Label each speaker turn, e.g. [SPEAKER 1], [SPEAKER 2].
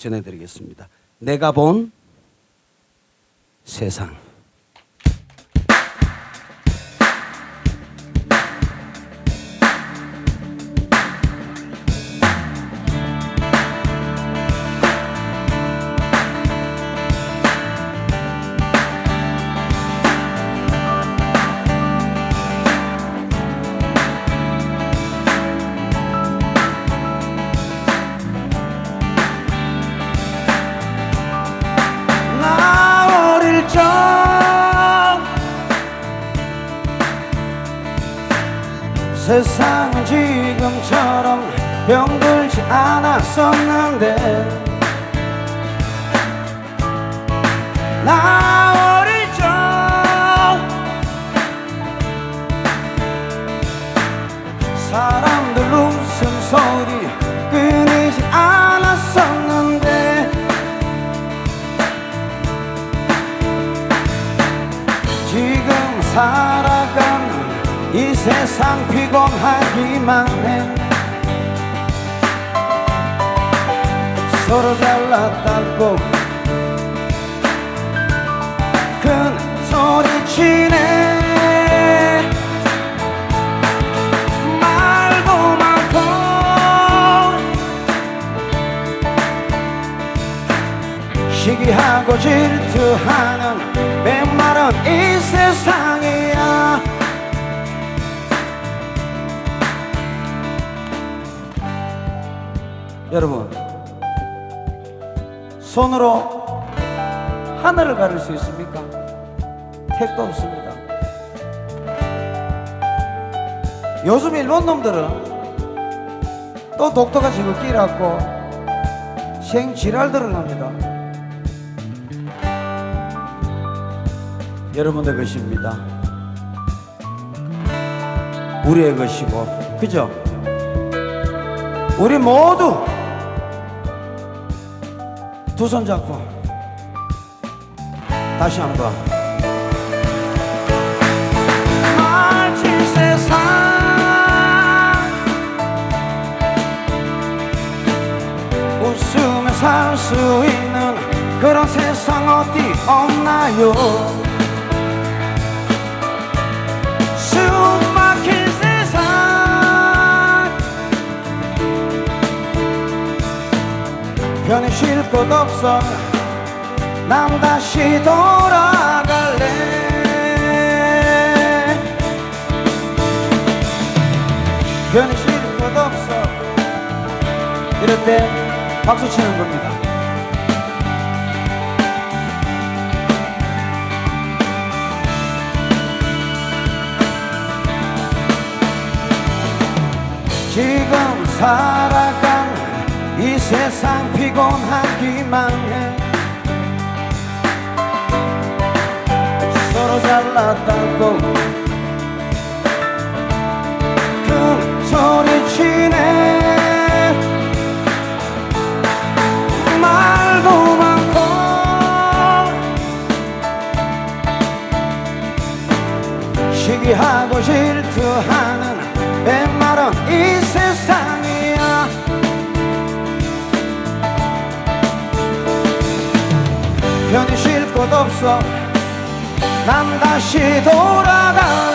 [SPEAKER 1] 전해드리겠습니다. 내가 본 세상. 세상은 지금처럼 병들지 않았었는데. 나 어릴 적 사람들 웃음소리 이 세상 피곤하기만 해. 서로 잘났다고 큰 소리치네. 말도 많고 시기하고 질투하는 백말은 이 세상이야 여러분 손으로 하늘을 가를 수 있습니까? 택도 없습니다 요즘 일본 놈들은 또 독도가 지금 끼라고 생지랄들을 합니다 여러분의 것입니다. 우리의 것이고, 그죠? 우리 모두 두 손 잡고 다시 한번. 말진 세상 웃으며 살 수 있는 그런 세상 어디 없나요? 쉴 곳 없어. 난 다시 돌아갈래. 편히 쉴 곳 없어. 이럴 때 박수 치는 겁니다. 지금 살아가는 이 세상 피곤하기만 해. 서로 잘났다고 큰 소리치네 말도 많고 시기하고 질투하는 백말은 이 세상 편히 쉴 곳 없어. 난 다시 돌아가